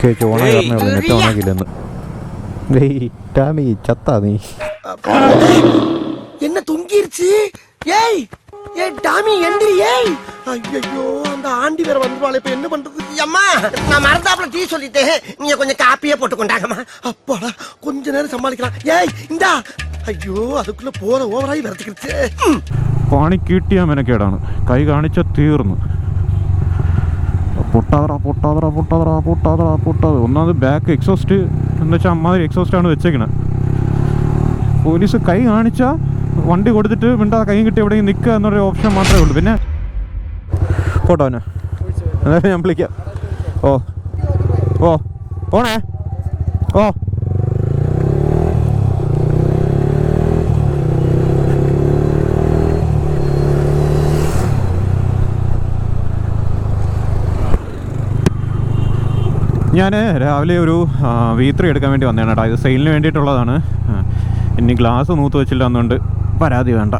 കേച്ചു ഓണം കയറണ ഇവിടെ നെറ്റ് ഓണാക്കില്ലെന്ന് ஏய் டாமி எந்திரி ஏய் ஐயோ அந்த ஆண்டி வேற வந்துருவாள் இப்ப என்ன பண்றது அம்மா நான் மறந்தாப்புல டீ சொல்லிட்டேன் நீங்க கொஞ்சம் காப்பியே போட்டு கொண்டாங்கம்மா அப்பாடா கொஞ்ச நேரம் சமாளிக்கலாம் ஏய் இந்தா ஐயோ அதுக்குள்ள போற ஓவராയി വിറച്ചിരിച്ച് പണി കിട്ടിയാ മെനക്കേടാണ്. കൈ കാണിച്ച പൊട്ടാതറ പൊട്ടാതറ പൊട്ടാതറ പൊട്ടാതറ പൊട്ടാതെ ഒന്നാമത് ബാക്ക് എക്സോസ്റ്റ് എന്ന് വെച്ചാൽ അമ്മാതിരി എക്സോസ്റ്റാണ് വെച്ചേക്കണത് പോലീസ് കൈ കാണിച്ചാൽ വണ്ടി കൊടുത്തിട്ട് മിണ്ടാ കൈ കിട്ടി എവിടെയെങ്കിലും നിൽക്കുക എന്നൊരു ഓപ്ഷൻ മാത്രമേ ഉള്ളൂ. പിന്നെ പോട്ടോനെ എന്നാലും ഞാൻ വിളിക്കാം. ഓ. ഓ. ഓണേ ഓ. ഞാൻ രാവിലെ ഒരു വി ത്രീ എടുക്കാൻ വേണ്ടി വന്നതാണ് കേട്ടോ ഇത് സെയിലിന് വേണ്ടിയിട്ടുള്ളതാണ്. ഇനി ഗ്ലാസ് നൂത്ത് വെച്ചില്ല എന്നുകൊണ്ട് പരാതി വേണ്ട.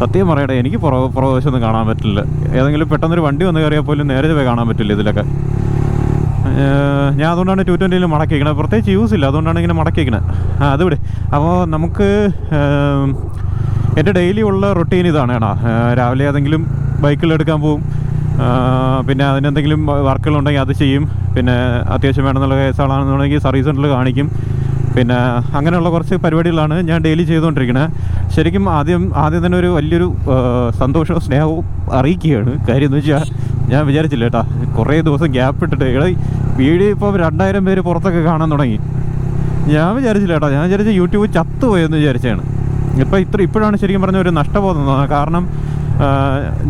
സത്യം പറയട്ടെ എനിക്ക് പുറ പുറവശമൊന്നും കാണാൻ പറ്റില്ല. ഏതെങ്കിലും പെട്ടെന്നൊരു വണ്ടി വന്ന് കയറിയാൽ പോലും നേരെ പോയി കാണാൻ പറ്റില്ല ഇതിലൊക്കെ. ഞാൻ അതുകൊണ്ടാണ് ടു ട്വന്റിയിൽ മടക്കിയിരിക്കണത് പ്രത്യേകിച്ച് യൂസ് ഇല്ല. അതുകൊണ്ടാണ് ഇങ്ങനെ മടക്കിയിരിക്കണത് ആ അത് വിട്. അപ്പോൾ നമുക്ക് എന്റെ ഡെയിലി ഉള്ള റൊട്ടീൻ ഇതാണ് കേട്ടോ രാവിലെ ഏതെങ്കിലും ബൈക്കിൽ എടുക്കാൻ ആ, പിന്നെ അതിനെന്തെങ്കിലും വർക്കുകളുണ്ടെങ്കിൽ അത് ചെയ്യും. പിന്നെ അത്യാവശ്യം വേണമെന്നുള്ള കേസുകളാണെന്നുണ്ടെങ്കിൽ സർവീസ് സെന്ററിൽ കാണിക്കും. പിന്നെ അങ്ങനെയുള്ള കുറച്ച് പരിപാടികളാണ് ഞാൻ ഡെയിലി ചെയ്തുകൊണ്ടിരിക്കുന്നത് ശരിക്കും ആദ്യം ആദ്യം തന്നെ ഒരു വലിയൊരു സന്തോഷവും സ്നേഹവും അറിയിക്കുകയാണ്. കാര്യം എന്ന് വെച്ചാൽ ഞാൻ വിചാരിച്ചില്ല കേട്ടാ കുറേ ദിവസം ഗ്യാപ്പ് ഇട്ടിട്ട് ഇവിടെ വീഡിയോ ഇപ്പോൾ രണ്ടായിരം പേര് പുറത്തൊക്കെ കാണാൻ തുടങ്ങി. ഞാൻ വിചാരിച്ചില്ല കേട്ടോ ഞാൻ വിചാരിച്ച യൂട്യൂബ് ചത്തുപോയെന്ന് വിചാരിച്ചാണ് ഇപ്പോൾ ഇത്ര ഇപ്പോഴാണ് ശരിക്കും പറഞ്ഞ ഒരു നഷ്ടബോധം കാരണം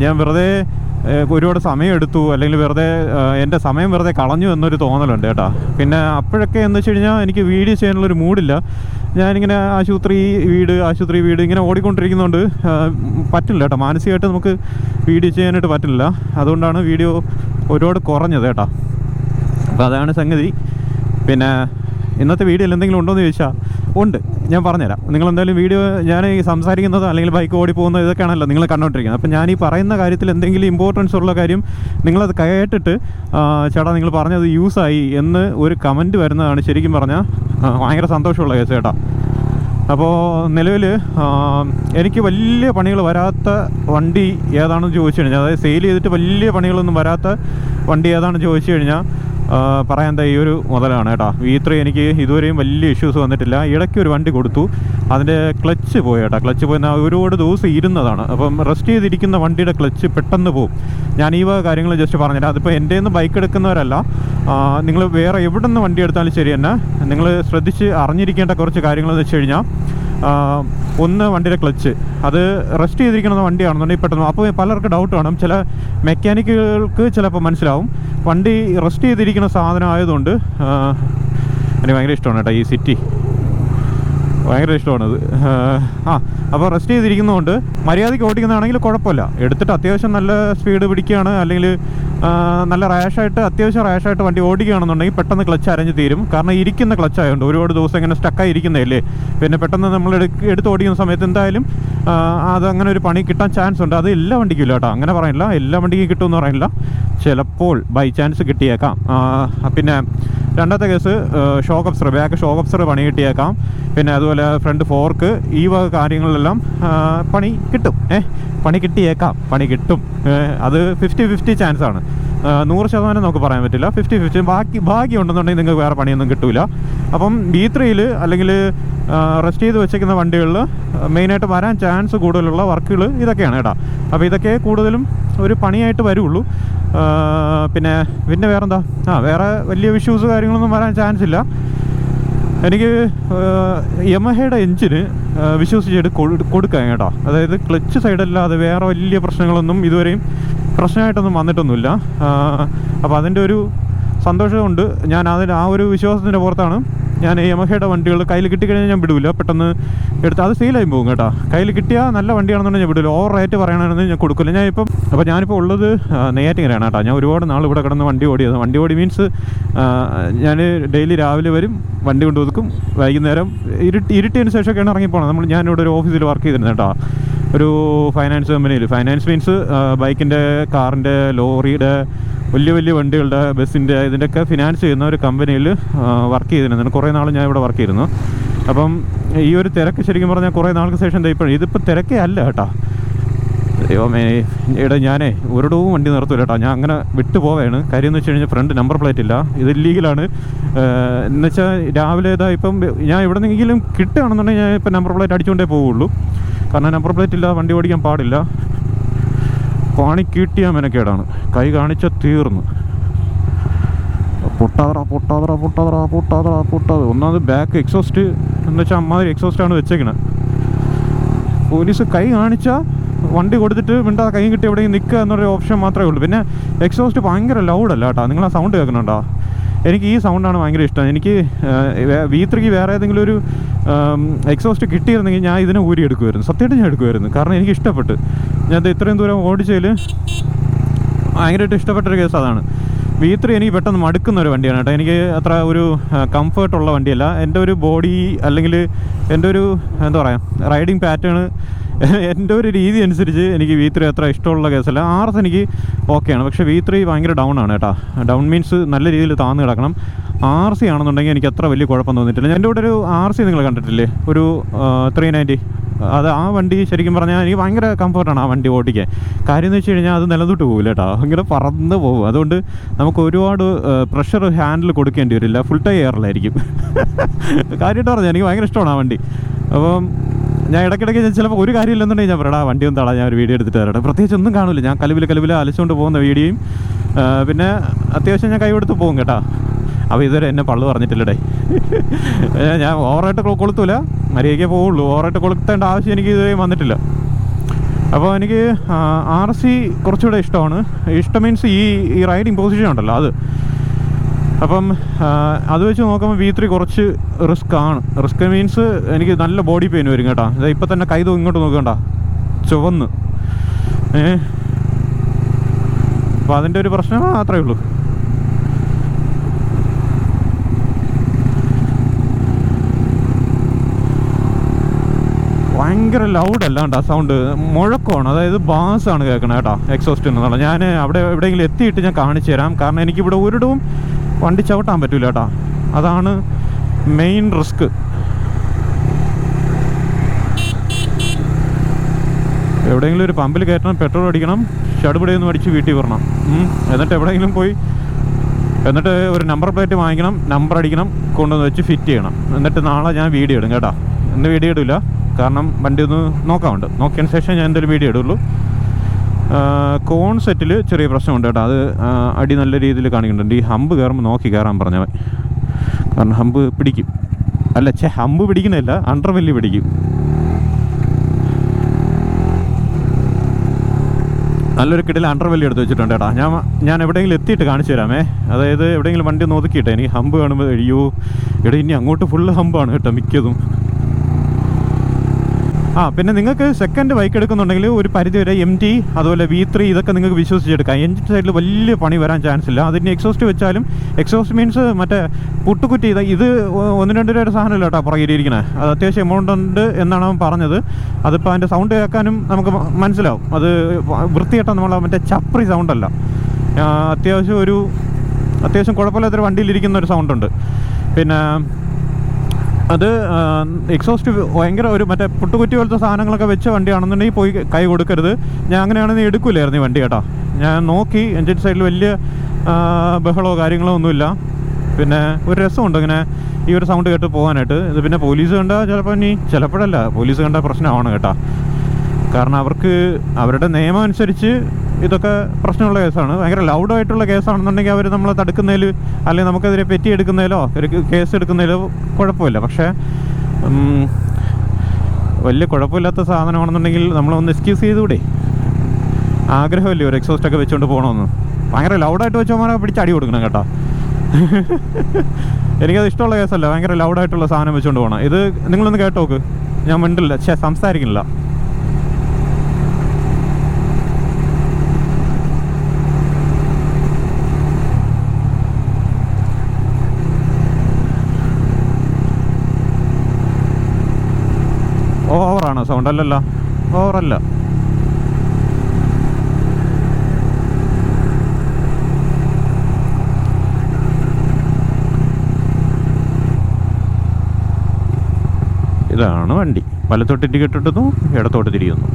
ഞാൻ വെറുതെ ഒരുപാട് സമയം എടുത്തു അല്ലെങ്കിൽ വെറുതെ എന്റെ സമയം വെറുതെ കളഞ്ഞു എന്നൊരു തോന്നലുണ്ട് കേട്ടോ. പിന്നെ അപ്പോഴൊക്കെ എന്ന് വെച്ച് കഴിഞ്ഞാൽ എനിക്ക് വീഡിയോ ചെയ്യാനുള്ളൊരു മൂഡില്ല. ഞാനിങ്ങനെ ആശുപത്രി വീട് ആശുപത്രി വീട് ഇങ്ങനെ ഓടിക്കൊണ്ടിരിക്കുന്നതുകൊണ്ട് പറ്റില്ല കേട്ടോ. മാനസികമായിട്ട് നമുക്ക് വീഡിയോ ചെയ്യാനായിട്ട് പറ്റില്ല. അതുകൊണ്ടാണ് വീഡിയോ ഒരുപാട് കുറഞ്ഞത് കേട്ടോ. അപ്പോൾ അതാണ് സംഗതി. പിന്നെ ഇന്നത്തെ വീഡിയോയിൽ എന്തെങ്കിലും ഉണ്ടോ എന്ന് ചോദിച്ചാൽ ഉണ്ട്. ഞാൻ പറഞ്ഞുതരാം. നിങ്ങൾ എന്തായാലും വീഡിയോ ഞാൻ ഈ സംസാരിക്കുന്നത് അല്ലെങ്കിൽ ബൈക്ക് ഓടി പോകുന്നത് ഇതൊക്കെയാണല്ലോ നിങ്ങൾ കണ്ടോണ്ടിരിക്കുന്നത്. അപ്പം ഞാൻ ഈ പറയുന്ന കാര്യത്തിൽ എന്തെങ്കിലും ഇമ്പോർട്ടൻസ് ഉള്ള കാര്യം നിങ്ങളത് കേട്ടിട്ട് ചേട്ടാ നിങ്ങൾ പറഞ്ഞത് യൂസായി എന്ന് ഒരു കമന്റ് വരുന്നതാണ് ശരിക്കും പറഞ്ഞാൽ ഭയങ്കര സന്തോഷമുള്ള കേസ് ചേട്ടാ അപ്പോൾ നിലവിൽ എനിക്ക് വലിയ പണികൾ വരാത്ത വണ്ടി ഏതാണെന്ന് ചോദിച്ചു കഴിഞ്ഞാൽ അതായത് സെയിൽ ചെയ്തിട്ട് വലിയ പണികളൊന്നും വരാത്ത വണ്ടി ഏതാണെന്ന് ചോദിച്ചു കഴിഞ്ഞാൽ പറയാൻ ഈ ഒരു മുതലാണ് കേട്ടോ. വി ത്രീ എനിക്ക് ഇതുവരെയും വലിയ ഇഷ്യൂസ് വന്നിട്ടില്ല. ഇടയ്ക്ക് ഒരു വണ്ടി കൊടുത്തു. അതിന്റെ ക്ലച്ച് പോയി കേട്ടോ. ക്ലച്ച് പോയി. ഒരുപാട് ദിവസം ഇരുന്നതാണ്. അപ്പം റെസ്റ്റ് ചെയ്തിരിക്കുന്ന വണ്ടിയുടെ ക്ലച്ച് പെട്ടെന്ന് പോകും ഞാൻ ഈ വക കാര്യങ്ങൾ ജസ്റ്റ് പറഞ്ഞുതരാം. അതിപ്പോൾ എന്റെ നിന്ന് ബൈക്ക് എടുക്കുന്നവരല്ല നിങ്ങൾ വേറെ എവിടെ നിന്ന് വണ്ടി എടുത്താലും ശരി തന്നെ. നിങ്ങൾ ശ്രദ്ധിച്ച് അറിഞ്ഞിരിക്കേണ്ട കുറച്ച് കാര്യങ്ങളെന്ന് വെച്ച് കഴിഞ്ഞാൽ ഒന്ന് വണ്ടിയുടെ ക്ലച്ച് അത് റെസ്റ്റ് ചെയ്തിരിക്കുന്ന വണ്ടിയാണെന്നുണ്ടെങ്കിൽ പെട്ടെന്ന് അപ്പോൾ പലർക്ക് ഡൗട്ട് കാണും. ചില മെക്കാനിക്കുകൾക്ക് ചിലപ്പോൾ മനസ്സിലാവും. വണ്ടി റെസ്റ്റ് ചെയ്തിരിക്കുന്ന സാധനം ആയതുകൊണ്ട് എനിക്ക് ഭയങ്കര ഇഷ്ടമാണ് കേട്ടോ ഈ സിറ്റി ഭയങ്കര ഇഷ്ടമാണത് ആ അപ്പോൾ റെസ്റ്റ് ചെയ്തിരിക്കുന്നതുകൊണ്ട് മര്യാദയ്ക്ക് ഓടിക്കുന്നതാണെങ്കിൽ കുഴപ്പമില്ല. എടുത്തിട്ട് അത്യാവശ്യം നല്ല സ്പീഡ് പിടിക്കുകയാണ്. അല്ലെങ്കിൽ നല്ല റാഷായിട്ട് അത്യാവശ്യം റാഷായിട്ട് വണ്ടി ഓടിക്കുകയാണെന്നുണ്ടെങ്കിൽ പെട്ടെന്ന് ക്ലച്ച് അരഞ്ഞ് തീരും. കാരണം ഇരിക്കുന്ന ക്ലച്ച് ആയതുകൊണ്ട് ഒരുപാട് ദിവസം ഇങ്ങനെ സ്റ്റക്കായി ഇരിക്കുന്നതല്ലേ പിന്നെ പെട്ടെന്ന് നമ്മൾ എടുത്ത് ഓടിക്കുന്ന സമയത്ത് എന്തായാലും അതങ്ങനെ ഒരു പണി കിട്ടാൻ ചാൻസ് ഉണ്ട്. അത് എല്ലാ വണ്ടിക്കും ഇല്ല കേട്ടോ. അങ്ങനെ പറയില്ല എല്ലാ വണ്ടിക്കും കിട്ടുമെന്ന് പറയില്ല ചിലപ്പോൾ ബൈ ചാൻസ് കിട്ടിയേക്കാം. പിന്നെ രണ്ടാമത്തെ case shock absorber back shock absorber പണി കിട്ടിയേക്കാം. പിന്നെ അതുപോലെ ഫ്രണ്ട് ഫോർക്ക് ഈ വക കാര്യങ്ങളിലെല്ലാം പണി കിട്ടും. ഏഹ് പണി കിട്ടിയേക്കാം. പണി കിട്ടും. അത് ഫിഫ്റ്റി ഫിഫ്റ്റി ചാൻസ് ആണ്. ആ, നൂറ് ശതമാനം നമുക്ക് പറയാൻ പറ്റില്ല. ഫിഫ്റ്റി ഫിഫ്റ്റി ബാക്കി ഭാഗ്യം ഉണ്ടെന്നുണ്ടെങ്കിൽ നിങ്ങൾക്ക് വേറെ പണിയൊന്നും കിട്ടില്ല അപ്പം ബി ത്രീയിൽ അല്ലെങ്കിൽ റെസ്റ്റ് ചെയ്ത് വെച്ചേക്കുന്ന വണ്ടികളിൽ മെയിനായിട്ട് വരാൻ ചാൻസ് കൂടുതലുള്ള വർക്കുകൾ ഇതൊക്കെയാണ് കേട്ടോ. അപ്പോൾ ഇതൊക്കെ കൂടുതലും ഒരു പണിയായിട്ട് വരുള്ളൂ. പിന്നെ പിന്നെ വേറെന്താ? ആ വേറെ വലിയ ഇഷ്യൂസ് കാര്യങ്ങളൊന്നും വരാൻ ചാൻസ് ഇല്ല. എനിക്ക് യമഹയുടെ എഞ്ചിന് വിശ്വസിച്ചിട്ട് കൊടുക്കാൻ കൊടുക്കാം കേട്ടോ. അതായത് ക്ലച്ച് സൈഡല്ലാതെ വേറെ വലിയ പ്രശ്നങ്ങളൊന്നും ഇതുവരെയും പ്രശ്നമായിട്ടൊന്നും വന്നിട്ടൊന്നുമില്ല. അപ്പോൾ അതിന്റെ ഒരു സന്തോഷമുണ്ട്. ഞാൻ അതിന് ആ ഒരു വിശ്വാസത്തിന്റെ പുറത്താണ്. ഞാൻ യമഹയുടെ വണ്ടികൾ കയ്യിൽ കിട്ടിക്കഴിഞ്ഞാൽ ഞാൻ വിടില്ല പെട്ടെന്ന് എടുത്ത് അത് സെയിലായി പോകും കേട്ടോ. കയ്യിൽ കിട്ടിയാൽ നല്ല വണ്ടിയാണെന്നുണ്ടെങ്കിൽ ഞാൻ വിടില്ല ഓവർ റേറ്റ് പറയണമെന്ന് ഞാൻ കൊടുക്കില്ല. ഞാൻ ഇപ്പം അപ്പോൾ ഞാനിപ്പോൾ ഉള്ളത് നെയ്യാറ്റിങ്ങനെയാണ് കേട്ടോ. ഞാൻ ഒരുപാട് നാൾ ഇവിടെ കിടന്ന് വണ്ടി ഓടിയത്. വണ്ടി ഓടി മീൻസ് ഞാൻ ഡെയിലി രാവിലെ വരും വണ്ടി കൊണ്ടു ഒതുക്കും വൈകുന്നേരം ഇരുട്ടി ഇരുട്ടിയതിന് ശേഷമൊക്കെയാണ് ഇറങ്ങിപ്പോണത്. നമ്മൾ ഞാനിവിടെ ഒരു ഓഫീസിൽ വർക്ക് ചെയ്തിരുന്നത് കേട്ടോ. ഒരു ഫൈനാൻസ് കമ്പനിയിൽ ഫൈനാൻസ് മീൻസ് ബൈക്കിന്റെ കാറിന്റെ ലോറിയുടെ വലിയ വലിയ വണ്ടികളുടെ ബസ്സിന്റെ ഇതിന്റെയൊക്കെ ഫിനാൻസ് ചെയ്യുന്ന ഒരു കമ്പനിയിൽ വർക്ക് ചെയ്തിരുന്നു കുറേ നാൾ ഞാൻ ഇവിടെ വർക്ക് ചെയ്തിരുന്നു. അപ്പം ഈ ഒരു തിരക്ക് ശരിക്കും പറഞ്ഞാൽ കുറേ നാൾക്ക് ശേഷം ദേ ഇപ്പോൾ ഇതിപ്പോൾ തിരക്കേ അല്ല കേട്ടോ. ദൈവമേ ഇവിടെ ഞാനേ ഒരിടവും വണ്ടി നിർത്തൂല കേട്ടോ. ഞാൻ അങ്ങനെ വിട്ടു പോവുകയാണ് കാര്യം എന്ന് വെച്ച് കഴിഞ്ഞാൽ ഫ്രണ്ട് നമ്പർ പ്ലേറ്റ് ഇല്ല. ഇത് ഇല്ലീഗലാണ് എന്നുവെച്ചാൽ രാവിലെ ഇതാ ഇപ്പം ഞാൻ എവിടെ നിന്നെങ്കിലും കിട്ടുകയാണെന്നുണ്ടെങ്കിൽ ഞാൻ ഇപ്പം നമ്പർ പ്ലേറ്റ് അടിച്ചുകൊണ്ടേ പോവുള്ളൂ. കാരണം നമ്പർ പ്ലേറ്റ് ഇല്ല വണ്ടി ഓടിക്കാൻ പാടില്ല. പണി കീട്ടിയാൽ മെനക്കേടാണ്. കൈ കാണിച്ച തീർന്നു. പൊട്ടാതറ പൊട്ടാതറ പൊട്ടാതറ പൊട്ടാതറ പൊട്ടാതെ. ഒന്നാമത് ബാക്ക് എക്സോസ്റ്റ് എന്ന് വെച്ചാൽ അമ്മാതിരി എക്സോസ്റ്റാണ് വെച്ചേക്കണത് പോലീസ് കൈ കാണിച്ചാൽ വണ്ടി കൊടുത്തിട്ട് മിണ്ടാ കൈ കിട്ടി എവിടെയും നിൽക്കുക എന്നൊരു ഓപ്ഷൻ മാത്രമേ ഉള്ളൂ. പിന്നെ എക്സോസ്റ്റ് ഭയങ്കര ലൗഡല്ല കേട്ടോ. നിങ്ങൾ ആ സൗണ്ട് കേൾക്കുന്നുണ്ടോ? എനിക്ക് ഈ സൗണ്ടാണ് ഭയങ്കര ഇഷ്ടം. എനിക്ക് വി ത്രീക്ക് വേറെ ഏതെങ്കിലും ഒരു എക്സോസ്റ്റ് കിട്ടിയിരുന്നെങ്കിൽ ഞാൻ ഇതിനെ ഊരി എടുക്കുമായിരുന്നു സത്യമായിട്ട് ഞാൻ എടുക്കുമായിരുന്നു. കാരണം എനിക്ക് ഇഷ്ടപ്പെട്ട്. ഞാൻ ഇത് ഇത്രയും ദൂരം ഓടിച്ചതിൽ ഭയങ്കരമായിട്ട് ഇഷ്ടപ്പെട്ടൊരു കേസ് അതാണ്. വി ത്രീ എനിക്ക് പെട്ടെന്ന് മടുക്കുന്ന ഒരു വണ്ടിയാണ് കേട്ടോ. എനിക്ക് അത്ര ഒരു കംഫർട്ടുള്ള വണ്ടിയല്ല. എന്റെ ഒരു ബോഡി അല്ലെങ്കിൽ എന്റെ ഒരു എന്താ പറയുക റൈഡിങ് പാറ്റേൺ എന്റെ ഒരു രീതി അനുസരിച്ച് എനിക്ക് വി ത്രീ അത്ര ഇഷ്ടമുള്ള കേസല്ല. ആർ എസ് എനിക്ക് ഓക്കെയാണ് പക്ഷേ വി ത്രീ ഭയങ്കര ഡൗൺ ആണ് കേട്ടോ. ഡൗൺ മീൻസ് നല്ല രീതിയിൽ താന്ന് കിടക്കണം. ആർ സി ആണെന്നുണ്ടെങ്കിൽ എനിക്ക് അത്ര വലിയ കുഴപ്പം തോന്നിയിട്ടില്ല എന്റെ കൂടെ ഒരു ആർ സി നിങ്ങൾ കണ്ടിട്ടില്ലേ? ഒരു ത്രീ നയന്റി അത് ആ വണ്ടി ശരിക്കും പറഞ്ഞാൽ എനിക്ക് ഭയങ്കര കംഫർട്ടാണ് ആ വണ്ടി ഓടിക്കാൻ. കാര്യം എന്ന് വെച്ച് കഴിഞ്ഞാൽ അത് നിലനിട്ട് പോകില്ല കേട്ടോ. അങ്ങനെ പറന്ന് പോകും അതുകൊണ്ട് നമുക്ക് ഒരുപാട് പ്രഷർ ഹാൻഡിൽ കൊടുക്കേണ്ടി വരില്ല. ഫുൾ ടൈം എയറിലായിരിക്കും കാര്യമായിട്ട് പറഞ്ഞാൽ എനിക്ക് ഭയങ്കര ഇഷ്ടമാണ് ആ വണ്ടി. അപ്പം ഞാൻ ഇടയ്ക്കിടയ്ക്ക് ഞാൻ ചിലപ്പോൾ ഒരു കാര്യമില്ലെന്നുണ്ടെങ്കിൽ ഞാൻ പറയടാ വണ്ടി ഒന്ന് തടാ ഞാൻ ഒരു വീഡിയോ എടുത്തിട്ട് തരട്ടെ പ്രത്യേകിച്ച് ഒന്നും കാണില്ല ഞാൻ കലവിൽ കലവിൽ അലച്ചുകൊണ്ട് പോകുന്ന വീഡിയോയും പിന്നെ അത്യാവശ്യം ഞാൻ കൈ പോകും കേട്ടോ. അപ്പോൾ ഇതുവരെ എന്നെ പള്ളു പറഞ്ഞിട്ടില്ലടേ. ഞാൻ ഓവറായിട്ട് കൊളുത്തൂല. മര്യാദയ്ക്കേ പോവുള്ളൂ. ഓവറായിട്ട് കൊളുത്തേണ്ട ആവശ്യം എനിക്ക് ഇതുവരെ വന്നിട്ടില്ല. അപ്പോൾ എനിക്ക് ആർ സി കുറച്ചുകൂടെ ഇഷ്ടമാണ്. ഇഷ്ടം മീൻസ് ഈ ഈ റൈഡിങ് പൊസിഷൻ ഉണ്ടല്ലോ അത്. അപ്പം അത് വെച്ച് നോക്കുമ്പോൾ വി ത്രീ കുറച്ച് റിസ്ക് ആണ്. റിസ്ക് മീൻസ് എനിക്ക് നല്ല ബോഡി പെയിൻ വരും കേട്ടോ. അതായത് ഇപ്പം തന്നെ കൈ തൂ ഇങ്ങോട്ട് നോക്കണ്ട ചുവന്ന്. ഏ? അപ്പം അതിന്റെ ഒരു പ്രശ്നം മാത്രമേ ഉള്ളൂ. ഭയങ്കര ലൗഡ് അല്ലാണ്ട് സൗണ്ട് മുഴക്കമാണ്. അതായത് ബാസ് ആണ് കേൾക്കണത് കേട്ടോ. എക്സോസ്റ്റ് എന്നുള്ള ഞാൻ അവിടെ എവിടെയെങ്കിലും എത്തിയിട്ട് ഞാൻ കാണിച്ചു തരാം. കാരണം എനിക്കിവിടെ ഒരിടവും വണ്ടി ചവിട്ടാൻ പറ്റൂല കേട്ടോ. അതാണ് മെയിൻ റിസ്ക് എവിടെയെങ്കിലും ഒരു പമ്പിൽ കയറ്റണം പെട്രോൾ അടിക്കണം ഷടുപടിയൊന്നും അടിച്ച് വീട്ടിൽ വരണം എന്നിട്ട് എവിടെയെങ്കിലും പോയി എന്നിട്ട് ഒരു നമ്പർ പ്ലേറ്റ് വാങ്ങിക്കണം നമ്പർ അടിക്കണം കൊണ്ടുവന്ന് വെച്ച് ഫിറ്റ് ചെയ്യണം. എന്നിട്ട് നാളെ ഞാൻ വീഡിയോ ഇടും കേട്ടോ. ഇന്ന് വീഡിയോ ഇടില്ല കാരണം വണ്ടി ഒന്ന് നോക്കാറുണ്ട് നോക്കിയതിന് ശേഷം ഞാൻ എന്തെങ്കിലും വീഡിയോ ഇടുള്ളൂ. കോൺ സെറ്റിൽ ചെറിയ പ്രശ്നമുണ്ട് കേട്ടോ. അത് അടി നല്ല രീതിയിൽ കാണിക്കുന്നുണ്ട്. ഈ ഹമ്പ് കയറുമ്പോൾ നോക്കി കയറാൻ പറഞ്ഞവൻ. കാരണം ഹമ്പ് പിടിക്കും. അല്ല ചേ ഹമ്പ് പിടിക്കുന്നില്ല അണ്ടർ വെല്ലി പിടിക്കും. നല്ലൊരു കിടിൽ അണ്ടർ വെല്ലി എടുത്ത് വെച്ചിട്ടുണ്ട് കേട്ടോ. ഞാൻ ഞാൻ എവിടെയെങ്കിലും എത്തിയിട്ട് കാണിച്ചു തരാമേ. അതായത് എവിടെയെങ്കിലും വണ്ടി ഒന്ന് ഒതുക്കിയിട്ടെ. എനിക്ക് ഹമ്പ് കാണുമ്പോൾ അയ്യോ ഇവിടെ ഇനി അങ്ങോട്ട് ഫുള്ള് ഹമ്പാണ് കേട്ടോ മിക്കതും. ആ പിന്നെ നിങ്ങൾക്ക് സെക്കൻഡ് ബൈക്ക് എടുക്കുന്നുണ്ടെങ്കിൽ ഒരു പരിധി വരെ എം ടി അതുപോലെ വി ത്രീ ഇതൊക്കെ നിങ്ങൾക്ക് വിശ്വസിച്ചെടുക്കാം. എഞ്ചിൻ സൈഡിൽ വലിയ പണി വരാൻ ചാൻസ് ഇല്ല. അതിന് എക്സോസ്റ്റ് വെച്ചാലും എക്സോസ്റ്റ് മീൻസ് മറ്റേ പുട്ടുകുറ്റി ഇത് ഒന്ന് രണ്ട് രൂപയുടെ സാധനമല്ല കേട്ടോ പുറകിലിരിക്കണേ അത് അത്യാവശ്യം എമൗണ്ട് ഉണ്ട് എന്നാണ് അവൻ പറഞ്ഞത്. അതിപ്പോൾ അതിന്റെ സൗണ്ട് കേൾക്കാനും നമുക്ക് മനസ്സിലാവും. അത് വൃത്തിയായിട്ട് നമ്മൾ മറ്റേ ചപ്രി സൗണ്ടല്ല അത്യാവശ്യം ഒരു അത്യാവശ്യം കുഴപ്പമില്ലാത്തൊരു വണ്ടിയിലിരിക്കുന്ന ഒരു സൗണ്ടുണ്ട് പിന്നെ അത് എക്സോസ്റ്റ് ഭയങ്കര ഒരു മറ്റേ പുട്ടുകുറ്റി പോലത്തെ സാധനങ്ങളൊക്കെ വെച്ച വണ്ടിയാണെന്നുണ്ടെങ്കിൽ പോയി കൈ കൊടുക്കരുത്. ഞാൻ അങ്ങനെയാണെങ്കിൽ എടുക്കില്ലായിരുന്നു ഈ വണ്ടി കേട്ടോ. ഞാൻ നോക്കി എൻജിൻ സൈഡിൽ വലിയ ബഹളോ കാര്യങ്ങളോ ഒന്നുമില്ല. പിന്നെ ഒരു രസമുണ്ട് ഇങ്ങനെ ഈ ഒരു സൗണ്ട് കേട്ട് പോകാനായിട്ട്. ഇത് പിന്നെ പോലീസ് കണ്ടാൽ ചിലപ്പോൾ ഇനി ചിലപ്പോഴല്ല പോലീസ് കണ്ടാൽ പ്രശ്നമാണ് കേട്ടോ. കാരണം അവർക്ക് അവരുടെ നിയമം അനുസരിച്ച് ഇതൊക്കെ പ്രശ്നമുള്ള കേസാണ്. ഭയങ്കര ലൗഡായിട്ടുള്ള കേസാണെന്നുണ്ടെങ്കിൽ അവർ നമ്മളെ തടുക്കുന്നതിൽ അല്ലെങ്കിൽ നമുക്കെതിരെ പെറ്റി എടുക്കുന്നതിലോ ഒരു കേസ് എടുക്കുന്നതിലോ കുഴപ്പമില്ല. പക്ഷേ വലിയ കുഴപ്പമില്ലാത്ത സാധനമാണെന്നുണ്ടെങ്കിൽ നമ്മളൊന്ന് എക്സ്ക്യൂസ് ചെയ്തുകൂടെ? ആഗ്രഹമല്ലേ ഒരു എക്സോസ്റ്റൊക്കെ വെച്ചുകൊണ്ട് പോകണമെന്ന് ഭയങ്കര ലൗഡായിട്ട് വെച്ചോമാരെ പിടിച്ച് അടി കൊടുക്കണം കേട്ടോ. എനിക്കത് ഇഷ്ടമുള്ള കേസല്ല. ഭയങ്കര ലൗഡായിട്ടുള്ള സാധനം വെച്ചുകൊണ്ട് പോകണം ഇത് നിങ്ങളൊന്ന് കേട്ടോക്ക്. ഞാൻ മിണ്ടില്ല. സംസാരിക്കുന്നില്ല. സൗണ്ടാണ് സൗണ്ട് അല്ലല്ലോ. ഓവറല്ല ഇതാണ് വണ്ടി. വലത്തോട്ട് ഇൻഡിക്കേറ്റർ ഇടത്തോട്ട് തിരിയുന്നു.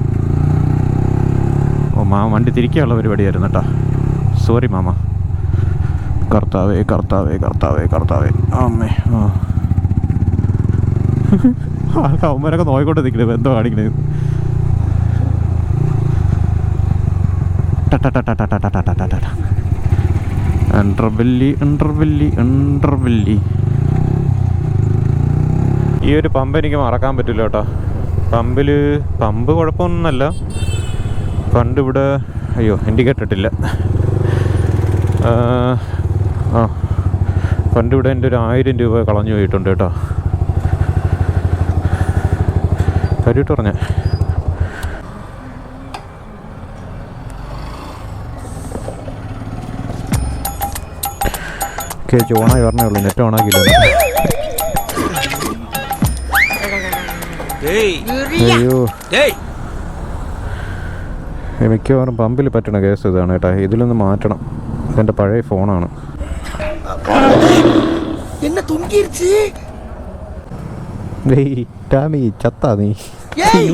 ഓ മാമ വണ്ടി തിരിക്കാനുള്ള പരിപാടിയായിരുന്നു കേട്ടോ സോറി മാമ. കർത്താവേ കർത്താവേ കർത്താവേ കർത്താവേ. അമ്മേ ആ. അവന്മാരൊക്കെ നോയിക്കൊണ്ട് നിൽക്കണേ. എന്തോ കാണിക്കണേ. ഈ ഒരു പമ്പ് എനിക്ക് മറക്കാൻ പറ്റില്ല കേട്ടോ. പമ്പിൽ പമ്പ് കുഴപ്പമൊന്നുമല്ല. പണ്ട് ഇവിടെ അയ്യോ ഇൻഡിക്കേറ്റർ ഇട്ടില്ല. ആ, ആ. പണ്ട് ഇവിടെ എന്റെ ഒരു ആയിരം രൂപ കളഞ്ഞു പോയിട്ടുണ്ട് കേട്ടോ. കരുട്ട് പറഞ്ഞ. കേച്ച് ഓണായി പറഞ്ഞേ ഉള്ളൂ. നെറ്റ് ഓണാക്കിയില്ല മിക്കവാറും പമ്പിൽ പറ്റണ കേസ് ഇതാണ് കേട്ടാ. ഇതിലൊന്ന് മാറ്റണം. ഇതെന്റെ പഴയ ഫോണാണ്. എന്നെ ചത്താ നീ. ஏய்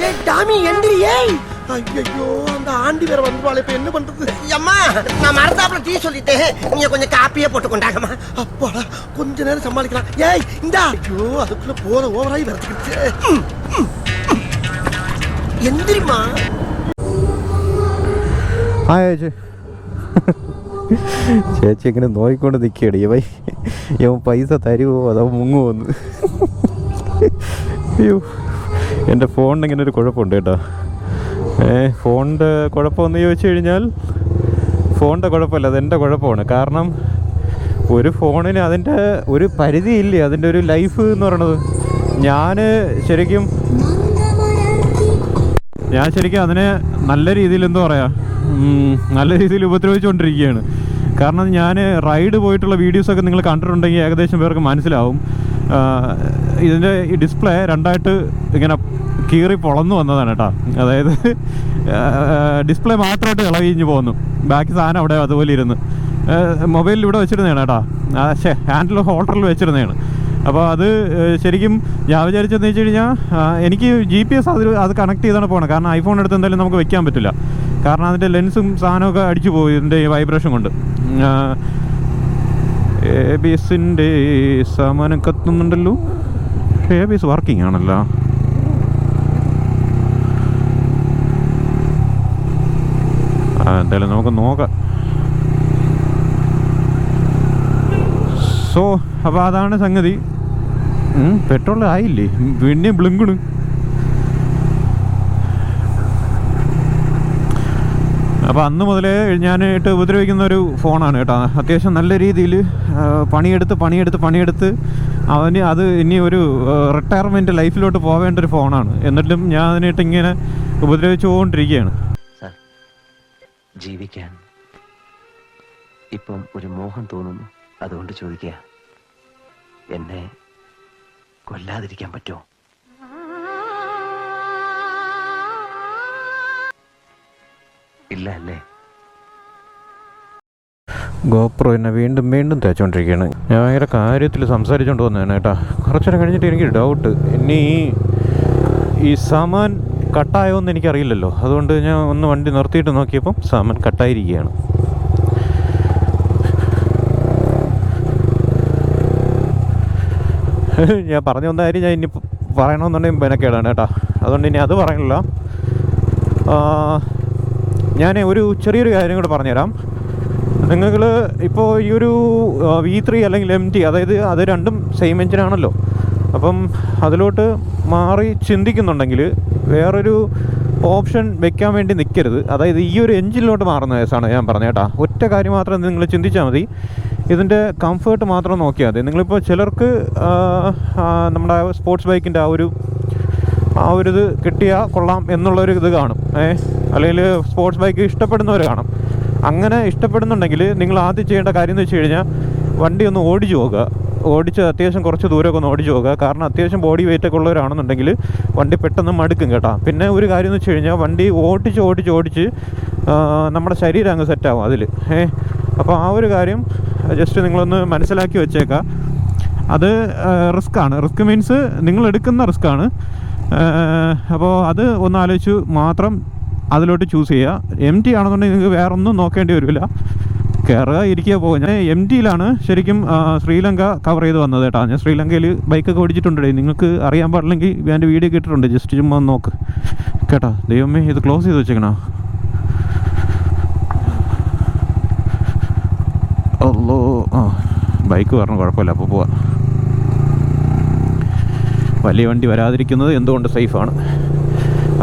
ஏய் டாமி எந்திரி ஏய் ஐயோ அந்த ஆண்டி வேற வந்துருவாளே இப்ப என்ன பண்றது அம்மா நான் மறந்தாப்புல டீ சொல்லிட்டேன் நீங்க கொஞ்சம் காப்பியே போட்டு கொண்டாங்கம்மா அப்பாடா கொஞ்ச நேரம் சமாளிக்கலாம் ஏய் இந்தா ஐயோ அதுக்குள்ள போற ஓவராய் வரதுக்கிடுச்சு எந்திரிமா ആ ചേച്ചി ചേച്ചി ഇങ്ങനെ നോക്കിക്കൊണ്ട് നിൽക്കുകയാണ് ഇവ ഇവൻ പൈസ തരുമോ അതോ മുങ്ങുമോന്ന് അയ്യോ എന്റെ ഫോണിന് ഇങ്ങനെ ഒരു കുഴപ്പമുണ്ട് കേട്ടോ. ഏ ഫോണിന്റെ കുഴപ്പമെന്ന് ചോദിച്ചു കഴിഞ്ഞാൽ ഫോണിന്റെ കുഴപ്പമല്ല അതെന്റെ കുഴപ്പമാണ്. കാരണം ഒരു ഫോണിന് അതിന്റെ ഒരു പരിധിയില്ലേ അതിന്റെ ഒരു ലൈഫ് എന്ന് പറയണത്? ഞാൻ ശരിക്കും ഞാൻ ശരിക്കും അതിനെ നല്ല രീതിയിൽ എന്താ പറയുക നല്ല രീതിയിൽ ഉപദ്രവിച്ചുകൊണ്ടിരിക്കുകയാണ്. കാരണം ഞാൻ റൈഡ് പോയിട്ടുള്ള വീഡിയോസൊക്കെ നിങ്ങൾ കണ്ടിട്ടുണ്ടെങ്കിൽ ഏകദേശം പേർക്ക് മനസ്സിലാവും. ഇതിന്റെ ഈ ഡിസ്പ്ലേ രണ്ടായിട്ട് ഇങ്ങനെ കീറി പൊളന്നു വന്നതാണ് കേട്ടോ. അതായത് ഡിസ്പ്ലേ മാത്രമായിട്ട് ഇളകിഞ്ഞു പോകുന്നു ബാക്കി സാധനം അവിടെ അതുപോലെ ഇരുന്ന്. മൊബൈലിൽ ഇവിടെ വെച്ചിരുന്നതാണ് കേട്ടോ. ശേ ഹാൻഡിൽ ഹോൾഡറിൽ വെച്ചിരുന്നതാണ്. അപ്പോൾ അത് ശരിക്കും ഞാൻ വിചാരിച്ചതെന്ന് വെച്ച് കഴിഞ്ഞാൽ എനിക്ക് ജി പി എസ് അതിൽ അത് കണക്ട് ചെയ്താണ് പോകണം. കാരണം ഐഫോൺ എടുത്ത് എന്തായാലും നമുക്ക് വെക്കാൻ പറ്റില്ല. കാരണം അതിന്റെ ലെൻസും സാധനമൊക്കെ അടിച്ചു പോയി ഇതിന്റെ വൈബ്രേഷൻ കൊണ്ട്. എ ബി എസിന്റെ സാമാനം കത്തുന്നുണ്ടല്ലോ. എ ബി എസ് വർക്കിംഗ് ആണല്ലോ. എന്തായാലും നമുക്ക് നോക്കാം. സോ അപ്പോൾ അതാണ് സംഗതി. പെട്രോൾ ആയില്ലേ? പിന്നെ ബ്ലിങ്കണ്. അപ്പോൾ അന്ന് മുതലേ ഞാൻ ഇട്ട് ഉപദ്രവിക്കുന്ന ഒരു ഫോണാണ് കേട്ടോ. അത്യാവശ്യം നല്ല രീതിയിൽ പണിയെടുത്ത് പണിയെടുത്ത് പണിയെടുത്ത് അവന് അത് ഇനി ഒരു റിട്ടയർമെന്റ് ലൈഫിലോട്ട് പോവേണ്ട ഒരു ഫോണാണ്. എന്നിട്ടും ഞാൻ അതിനായിട്ട് ഇങ്ങനെ ഉപദ്രവിച്ചുകൊണ്ടിരിക്കുകയാണ്. ജീവിക്കാൻ. ഇപ്പം ഒരു മോഹം തോന്നുന്നു. അതുകൊണ്ട് ചോദിക്കുക എന്നെ കൊല്ലാതിരിക്കാൻ പറ്റുമോ? ഇല്ല അല്ലേ? ഗോപ്രോ എന്നെ വീണ്ടും വീണ്ടും തേച്ചുകൊണ്ടിരിക്കുകയാണ് ഞാൻ ഭയങ്കര കാര്യത്തിൽ സംസാരിച്ചുകൊണ്ട് വന്നതാണ് കേട്ടോ. കുറച്ചേരം കഴിഞ്ഞിട്ട് എനിക്ക് ഡൗട്ട് ഇനി ഈ ഈ സാമാൻ കട്ടായോ എന്ന് എനിക്കറിയില്ലല്ലോ. അതുകൊണ്ട് ഞാൻ ഒന്ന് വണ്ടി നിർത്തിയിട്ട് നോക്കിയപ്പം സാമൻ കട്ടായിരിക്കുകയാണ്. ഞാൻ പറഞ്ഞു വന്ന കാര്യം ഞാൻ ഇനി പറയണമെന്നുണ്ടെങ്കിൽ ബെനക്കേടാണ് കേട്ടോ. അതുകൊണ്ട് ഇനി അത് പറയണില്ല. ഞാൻ ഒരു ചെറിയൊരു കാര്യം കൂടെ പറഞ്ഞുതരാം. നിങ്ങൾ ഇപ്പോൾ ഈ ഒരു വി ത്രീ അല്ലെങ്കിൽ എം ടി അതായത് അത് രണ്ടും സെയിം എഞ്ചിനാണല്ലോ അപ്പം അതിലോട്ട് മാറി ചിന്തിക്കുന്നുണ്ടെങ്കിൽ വേറൊരു ഓപ്ഷൻ വെക്കാൻ വേണ്ടി നിൽക്കരുത് അതായത് ഈ ഒരു എഞ്ചിനിലോട്ട് മാറുന്ന കേസാണ് ഞാൻ പറഞ്ഞത് കേട്ടോ. ഒറ്റ കാര്യം മാത്രം നിങ്ങൾ ചിന്തിച്ചാൽ മതി. ഇതിന്റെ കംഫേർട്ട് മാത്രം നോക്കിയാൽ മതി. നിങ്ങളിപ്പോൾ ചിലർക്ക് നമ്മുടെ സ്പോർട്സ് ബൈക്കിന്റെ ആ ഒരു ആ ഒരു ഇത് കിട്ടിയാൽ കൊള്ളാം എന്നുള്ളൊരു ഇത് കാണും. ഏ? അല്ലെങ്കിൽ സ്പോർട്സ് ബൈക്ക് ഇഷ്ടപ്പെടുന്നവർ കാണും. അങ്ങനെ ഇഷ്ടപ്പെടുന്നുണ്ടെങ്കിൽ നിങ്ങൾ ആദ്യം ചെയ്യേണ്ട കാര്യം എന്ന് വെച്ച് കഴിഞ്ഞാൽ വണ്ടി ഒന്ന് ഓടിച്ചു നോക്കുക ഓടിച്ച് അത്യാവശ്യം കുറച്ച് ദൂരമൊക്കെ ഒന്ന് ഓടിച്ച് നോക്കുക കാരണം അത്യാവശ്യം ബോഡി വെയിറ്റ് ഒക്കെ ഉള്ളവരാണെന്നുണ്ടെങ്കിൽ വണ്ടി പെട്ടെന്ന് മടുക്കും കേട്ടോ. പിന്നെ ഒരു കാര്യം എന്ന് വെച്ച് കഴിഞ്ഞാൽ വണ്ടി ഓടിച്ച് ഓടിച്ച് ഓടിച്ച് നമ്മുടെ ശരീരം അങ്ങ് സെറ്റാവും അതിൽ ഏ അപ്പോൾ ആ ഒരു കാര്യം ജസ്റ്റ് നിങ്ങളൊന്ന് മനസ്സിലാക്കി വെച്ചേക്കാം. അത് റിസ്ക് ആണ്. റിസ്ക് മീൻസ് നിങ്ങൾ എടുക്കുന്ന റിസ്ക് ആണ്. അപ്പോൾ അത് ഒന്ന് ആലോചിച്ച് മാത്രം അതിലോട്ട് ചൂസ് ചെയ്യുക. എം ടി ആണെന്നുണ്ടെങ്കിൽ നിങ്ങൾക്ക് വേറൊന്നും നോക്കേണ്ടി വരില്ല. കയറുക ഇരിക്കുക പോകും ഞാൻ എം ടിയിലാണ് ശരിക്കും ശ്രീലങ്ക കവർ ചെയ്ത് വന്നത് കേട്ടോ. ഞാൻ ശ്രീലങ്കയിൽ ബൈക്കൊക്കെ ഓടിച്ചിട്ടുണ്ടേ. നിങ്ങൾക്ക് അറിയാൻ പാടില്ലെങ്കിൽ എന്റെ വീഡിയോ കിട്ടിയിട്ടുണ്ട് ജസ്റ്റ് ചുമ്മാ ഒന്ന് നോക്ക്. കേട്ടോ ദൈവമേ ഇത് ക്ലോസ് ചെയ്ത് വെച്ചേക്കണോ? അല്ലോ ആ ബൈക്ക് പറഞ്ഞു കുഴപ്പമില്ല. അപ്പോൾ പോവാം. വലിയ വണ്ടി വരാതിരിക്കുന്നത് എന്തുകൊണ്ട് സേഫാണ്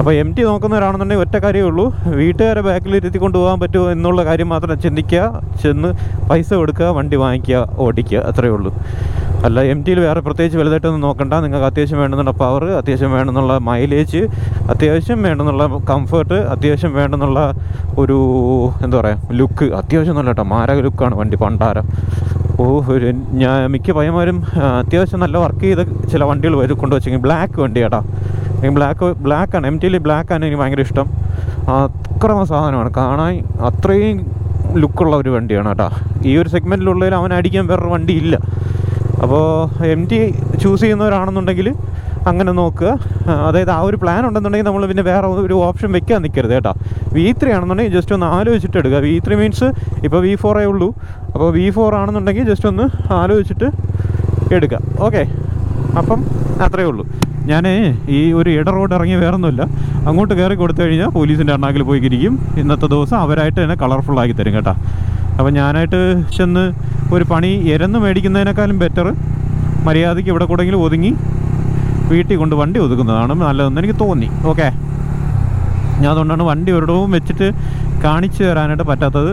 അപ്പോൾ എം ടി നോക്കുന്നവരാണെന്നുണ്ടെങ്കിൽ ഒറ്റ കാര്യമേ ഉള്ളൂ. വീട്ടുകാരെ ബാക്കിൽ ഇരുത്തി കൊണ്ടുപോകാൻ പറ്റുമോ എന്നുള്ള കാര്യം മാത്രം ചിന്തിക്കുക ചെന്ന് പൈസ കൊടുക്കുക വണ്ടി വാങ്ങിക്കുക ഓടിക്കുക അത്രയേ ഉള്ളൂ. അല്ല എം ടിയിൽ വേറെ പ്രത്യേകിച്ച് വലുതായിട്ടൊന്നും നോക്കണ്ട. നിങ്ങൾക്ക് അത്യാവശ്യം വേണമെന്നുള്ള പവർ അത്യാവശ്യം വേണമെന്നുള്ള മൈലേജ് അത്യാവശ്യം വേണമെന്നുള്ള കംഫർട്ട് അത്യാവശ്യം വേണമെന്നുള്ള ഒരു എന്താ പറയുക ലുക്ക് അത്യാവശ്യം നല്ല കേട്ടോ മാരക ലുക്കാണ് വണ്ടി പണ്ടാരം. ഓ ഒരു ഞാൻ മിക്ക പയ്യന്മാരും അത്യാവശ്യം നല്ല വർക്ക് ചെയ്ത ചില വണ്ടികൾ വരും കൊണ്ടുവച്ചെങ്കിൽ ബ്ലാക്ക് വണ്ടി എനിക്ക് ബ്ലാക്ക് ബ്ലാക്കാണ് എം ടിയിൽ ബ്ലാക്കാണ് എനിക്ക് ഭയങ്കര ഇഷ്ടം. അക്രമ സാധനമാണ്. കാണാൻ അത്രയും ലുക്കുള്ള ഒരു വണ്ടിയാണ് കേട്ടോ. ഈ ഒരു സെഗ്മെന്റിലുള്ളതിൽ അവൻ അടിക്കാൻ വേറൊരു വണ്ടി ഇല്ല അപ്പോൾ എം ടി ചൂസ് ചെയ്യുന്നവരാണെന്നുണ്ടെങ്കിൽ അങ്ങനെ നോക്കുക. അതായത് ആ ഒരു പ്ലാൻ ഉണ്ടെന്നുണ്ടെങ്കിൽ നമ്മൾ പിന്നെ വേറെ ഒരു ഓപ്ഷൻ വെക്കാൻ നിൽക്കരുത് കേട്ടോ. വി ത്രീ ആണെന്നുണ്ടെങ്കിൽ ജസ്റ്റ് ഒന്ന് ആലോചിച്ചിട്ട് എടുക്കുക. വി ത്രീ മീൻസ് ഇപ്പോൾ വി ഫോറേ ഉള്ളൂ. അപ്പോൾ വി ഫോർ ആണെന്നുണ്ടെങ്കിൽ ജസ്റ്റ് ഒന്ന് ആലോചിച്ചിട്ട് എടുക്കുക. ഓക്കെ അപ്പം അത്രയേ ഉള്ളൂ. ഞാൻ ഈ ഒരു ഇട റോഡ് ഇറങ്ങി വേറൊന്നുമില്ല. അങ്ങോട്ട് കയറി കൊടുത്തു കഴിഞ്ഞാൽ പോലീസിന്റെ എണ്ണാക്കിൽ പോയി ഇരിക്കും. ഇന്നത്തെ ദിവസം അവരായിട്ട് തന്നെ കളർഫുള്ളാക്കി തരും കേട്ടോ. അപ്പോൾ ഞാനായിട്ട് ചെന്ന് ഒരു പണി എരന്ന് മേടിക്കുന്നതിനേക്കാളും ബെറ്റർ മര്യാദയ്ക്ക് ഇവിടെ കൂടെങ്കിലും ഒതുങ്ങി വീട്ടിൽ കൊണ്ട് വണ്ടി ഒതുക്കുന്നതാണ് നല്ലതെന്ന് എനിക്ക് തോന്നി. ഓക്കെ ഞാൻ അതുകൊണ്ടാണ് വണ്ടി ഒരിടവും വെച്ചിട്ട് കാണിച്ചു തരാനായിട്ട് പറ്റാത്തത്.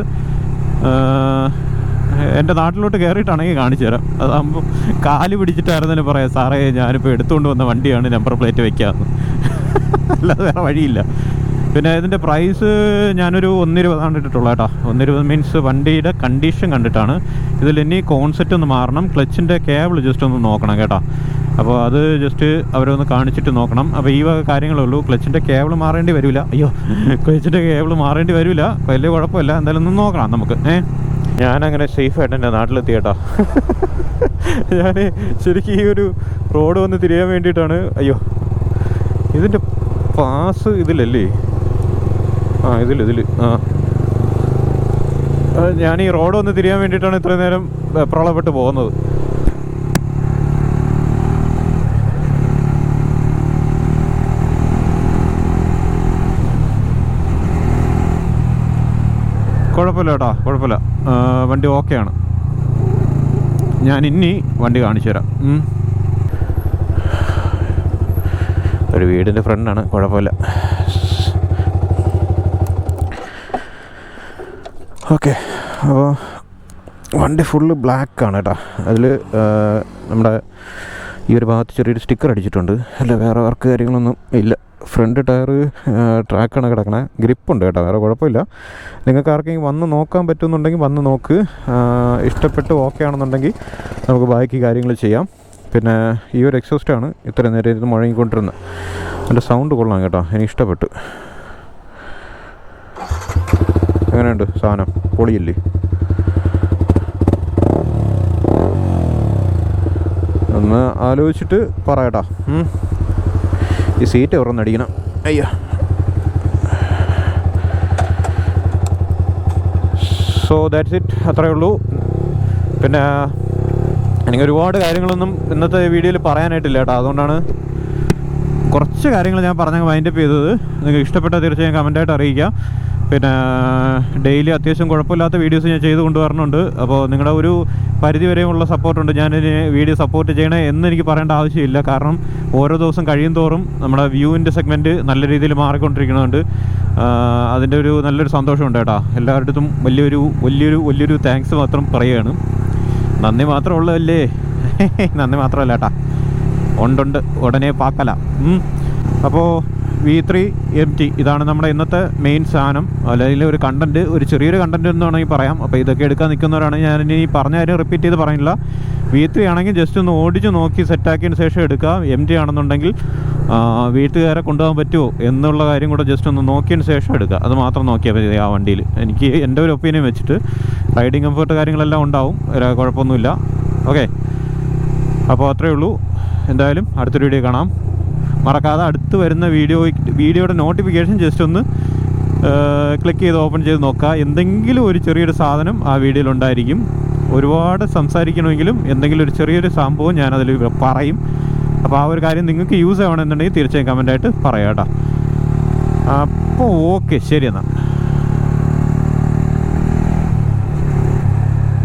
എന്റെ നാട്ടിലോട്ട് കയറിയിട്ടാണെങ്കിൽ കാണിച്ചു തരാം. അതാകുമ്പോൾ കാൽ പിടിച്ചിട്ടായിരുന്നല്ലോ പറയാം സാറേ ഞാനിപ്പോൾ എടുത്തുകൊണ്ട് വന്ന വണ്ടിയാണ് നമ്പർ പ്ലേറ്റ് വെക്കാമെന്ന് അല്ലാതെ വേറെ വഴിയില്ല. പിന്നെ ഇതിന്റെ പ്രൈസ് ഞാനൊരു ഒന്നിരുപതാണ് ഇട്ടിട്ടുള്ളത് കേട്ടോ. ഒന്നിരുപത് മീൻസ് വണ്ടിയുടെ കണ്ടീഷൻ കണ്ടിട്ടാണ്. ഇതിൽ ഇനി കോൺസെപ്റ്റ് ഒന്ന് മാറണം. ക്ലച്ചിന്റെ കേബിൾ ജസ്റ്റ് ഒന്ന് നോക്കണം കേട്ടോ. അപ്പോൾ അത് ജസ്റ്റ് അവരൊന്ന് കാണിച്ചിട്ട് നോക്കണം. അപ്പോൾ ഈ വക കാര്യങ്ങളേ ഉള്ളൂ. ക്ലച്ചിന്റെ കേബിൾ മാറേണ്ടി വരില്ല. അയ്യോ ക്ലച്ചിന്റെ കേബിൾ മാറേണ്ടി വരില്ല. വലിയ കുഴപ്പമില്ല. എന്തായാലും ഒന്ന് നോക്കണം നമുക്ക്. ഏ? ഞാനങ്ങനെ സേഫായിട്ട് എന്റെ നാട്ടിലെത്തി കേട്ടോ ഞാൻ ശരിക്കും ഈ ഒരു റോഡ് വന്ന് തിരിയാൻ വേണ്ടിയിട്ടാണ്. അയ്യോ ഇതിന്റെ പാസ് ഇതിലല്ലേ? ആ ഇതിൽ ഇതിൽ ആ. ഞാൻ ഈ റോഡ് വന്ന് തിരിയാൻ വേണ്ടിയിട്ടാണ് ഇത്രയും നേരം പ്രളപ്പെട്ട് പോകുന്നത്. കുഴപ്പമില്ല കേട്ടോ കുഴപ്പമില്ല. വണ്ടി ഓക്കെയാണ്. ഞാൻ ഇനി വണ്ടി കാണിച്ചു തരാം. ഒരു വീടിന്റെ ഫ്രണ്ടാണ് കുഴപ്പമില്ല. ഓക്കെ അപ്പോൾ വണ്ടി ഫുള്ള് ആണ് കേട്ടോ. അതിൽ നമ്മുടെ ഈ ഒരു ഭാഗത്ത് ചെറിയൊരു സ്റ്റിക്കർ അടിച്ചിട്ടുണ്ട്. അല്ല വേറെ വർക്ക് കാര്യങ്ങളൊന്നും ഇല്ല. ഫ്രണ്ട് ടയർ ട്രാക്കാണ് കിടക്കണേ. ഗ്രിപ്പുണ്ട് കേട്ടോ വേറെ കുഴപ്പമില്ല. നിങ്ങൾക്ക് ആർക്കെങ്കിലും വന്ന് നോക്കാൻ പറ്റുന്നുണ്ടെങ്കിൽ വന്ന് നോക്ക്. ഇഷ്ടപ്പെട്ട് ഓക്കെ ആണെന്നുണ്ടെങ്കിൽ നമുക്ക് ബാക്കി കാര്യങ്ങൾ ചെയ്യാം. പിന്നെ ഈ ഒരു എക്സോസ്റ്റാണ് ഇത്ര നേരം ഇത് മുഴങ്ങിക്കൊണ്ടിരുന്നത്. അതിന്റെ സൗണ്ട് കൊള്ളാം കേട്ടോ എനിക്ക് ഇഷ്ടപ്പെട്ടു. എങ്ങനെയുണ്ട് സാധനം? പൊളിയില്ലേ? ഒന്ന് ആലോചിച്ചിട്ട് പറയട്ടാ. ഈ സീറ്റ് ഉറന്നടിക്കണം അയ്യോ. സോ ദാറ്റ്സ് ഇറ്റ് അത്രയേ ഉള്ളൂ. പിന്നെ എനിക്ക് ഒരുപാട് കാര്യങ്ങളൊന്നും ഇന്നത്തെ വീഡിയോയിൽ പറയാനായിട്ടില്ല കേട്ടോ. അതുകൊണ്ടാണ് കുറച്ച് കാര്യങ്ങൾ ഞാൻ പറഞ്ഞ വൈൻഡപ്പ് ചെയ്തത്. നിങ്ങൾക്ക് ഇഷ്ടപ്പെട്ടാൽ തീർച്ചയായും കമന്റായിട്ട് അറിയിക്കാം. പിന്നെ ഡെയിലി അത്യാവശ്യം കുഴപ്പമില്ലാത്ത വീഡിയോസ് ഞാൻ ചെയ്ത് കൊണ്ടുവരണുണ്ട് അപ്പോൾ നിങ്ങളുടെ ഒരു പരിധി വരെയുള്ള സപ്പോർട്ടുണ്ട്. ഞാൻ വീഡിയോ സപ്പോർട്ട് ചെയ്യണേ എന്ന് എനിക്ക് പറയേണ്ട ആവശ്യമില്ല. കാരണം ഓരോ ദിവസം കഴിയും തോറും നമ്മുടെ വ്യൂവിന്റെ സെഗ്മെന്റ് നല്ല രീതിയിൽ മാറിക്കൊണ്ടിരിക്കുന്നുണ്ട്. അതിന്റെ ഒരു നല്ലൊരു സന്തോഷമുണ്ട് കേട്ടോ. എല്ലാവരുടെ വലിയൊരു വലിയൊരു വലിയൊരു താങ്ക്സ് മാത്രം പറയുകയാണ്. നന്ദി മാത്രമുള്ളതല്ലേ? നന്ദി മാത്രമല്ല കേട്ടാ. ഉണ്ടുണ്ട്. ഉടനെ പാക്കല. അപ്പോൾ വി ത്രീ എം ടി ഇതാണ് നമ്മുടെ ഇന്നത്തെ മെയിൻ സാധനം. അല്ലെങ്കിൽ ഒരു കണ്ടന്റ് ഒരു ചെറിയൊരു കണ്ടന്റ് എന്ന് വേണമെങ്കിൽ പറയാം. അപ്പോൾ ഇതൊക്കെ എടുക്കാൻ നിൽക്കുന്നവരാണ്. ഞാൻ ഇനി പറഞ്ഞ കാര്യം റിപ്പീറ്റ് ചെയ്ത് പറയുന്നില്ല. വി ത്രീ ആണെങ്കിൽ ജസ്റ്റ് ഒന്ന് ഓടിച്ച് നോക്കി സെറ്റാക്കിയതിന് ശേഷം എടുക്കാം എം ടി ആണെന്നുണ്ടെങ്കിൽ വീട്ടുകാരെ കൊണ്ടുപോകാൻ പറ്റുമോ എന്നുള്ള കാര്യം കൂടെ ജസ്റ്റ് ഒന്ന് നോക്കിയതിന് ശേഷം എടുക്കുക. അത് മാത്രം നോക്കിയാൽ മതി ആ വണ്ടിയിൽ. എനിക്ക് എന്റെ ഒരു ഒപ്പീനിയൻ വെച്ചിട്ട് റൈഡിങ് കംഫർട്ട് കാര്യങ്ങളെല്ലാം ഉണ്ടാവും. കുഴപ്പമൊന്നുമില്ല. ഓക്കെ അപ്പോൾ അത്രയേ ഉള്ളൂ. എന്തായാലും അടുത്തൊരു വീഡിയോ കാണാം. മറക്കാതെ അടുത്ത് വരുന്ന വീഡിയോ വീഡിയോയുടെ നോട്ടിഫിക്കേഷൻ ജസ്റ്റ് ഒന്ന് ക്ലിക്ക് ചെയ്ത് ഓപ്പൺ ചെയ്ത് നോക്കുക. എന്തെങ്കിലും ഒരു ചെറിയൊരു സാധനം ആ വീഡിയോയിൽ ഉണ്ടായിരിക്കും. ഒരുപാട് സംസാരിക്കണമെങ്കിലും എന്തെങ്കിലും ഒരു ചെറിയൊരു സംഭവം ഞാനതിൽ പറയും. അപ്പോൾ ആ ഒരു കാര്യം നിങ്ങൾക്ക് യൂസ് ആവണമെന്നുണ്ടെങ്കിൽ തീർച്ചയായും കമന്റായിട്ട് പറയാം കേട്ടോ. അപ്പോൾ ഓക്കെ ശരി എന്നാൽ